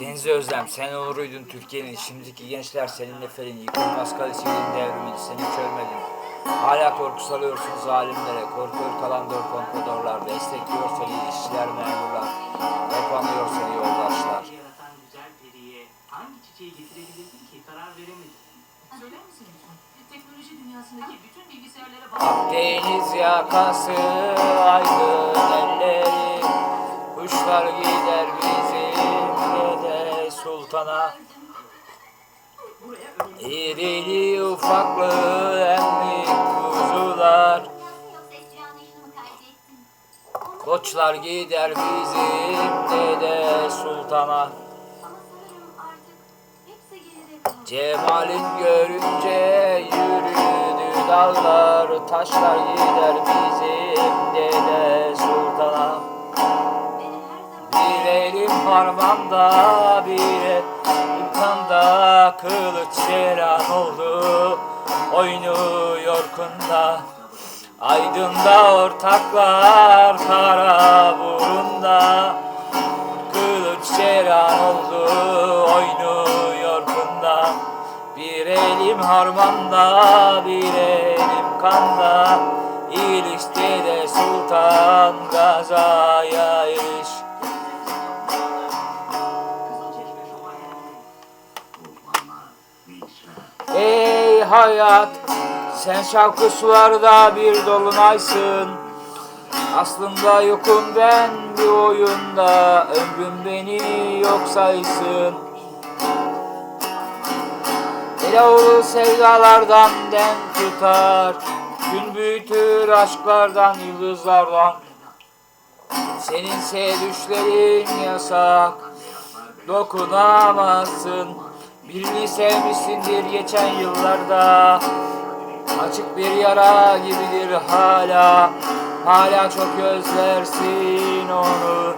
Deniz Özlem sen onuruydun Türkiye'nin. Şimdiki gençler senin neferin. Yıkılmaz kalesinin devrimini seni körmedin. Hala korku salıyorsun zalimlere. Korkuyor kalan dört kompradorlar. Destekliyor seni işçiler memurlar. Kapanıyor seni yoldaşlar. hangi çiçeği getirebilirdin ki karar veremedim. Söyler misin? Teknoloji dünyasındaki bütün bilgisayarlara bak. Akdeniz yakası aydın elleri. Kuşlar gider bizim dede sultana. İrili ufaklı emlik kuzular. Koçlar gider bizim dede sultana. Cemal'in görünce yürüdü dağlar. Taşlar gider bizim dede sultana. Parmağımda bir elim kanda Kılıç selam oldu. Oynuyor kunda Aydın'da ortaklar kara burunda. Kılıç selam oldu oynuyor kunda Bir elim harmanda bir elim kanda. İlişte de sultan gazaya Ey hayat sen şarkı sularda bir dolunaysın. Aslında yokum ben bir oyunda Ömrüm beni yok saysın. Eloğlu sevdalardan dem tutar Gün büyütür aşklardan yıldızlardan. Seninse düşlerin yasak Dokunamazsın Birini sevmişsindir geçen yıllarda. Açık bir yara gibidir hala. Hala çok özlersin onu.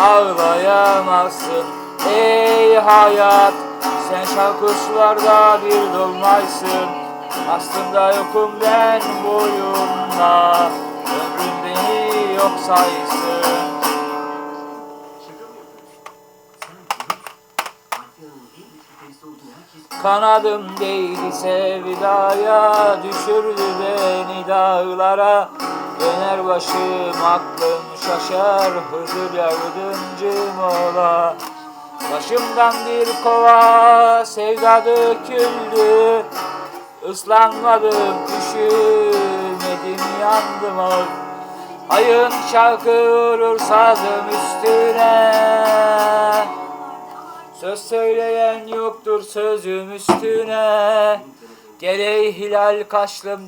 Ağlayamazsın. Ey hayat Sen şarkışlarda bir dolmaysın. Aslında yokum ben boyunda Ömrüm beni yok saysın Kanadım değdi sevdaya Düşürdü beni dağlara. Döner başım aklım şaşar Hızır yardımcım ola. Başımdan bir kova sevda döküldü. Islanmadım üşümedim yandım oy Ayın şarkı vurur sazım üstüne Söz söyleyen yoktur sözüm üstüne. Gele hilal kaşlım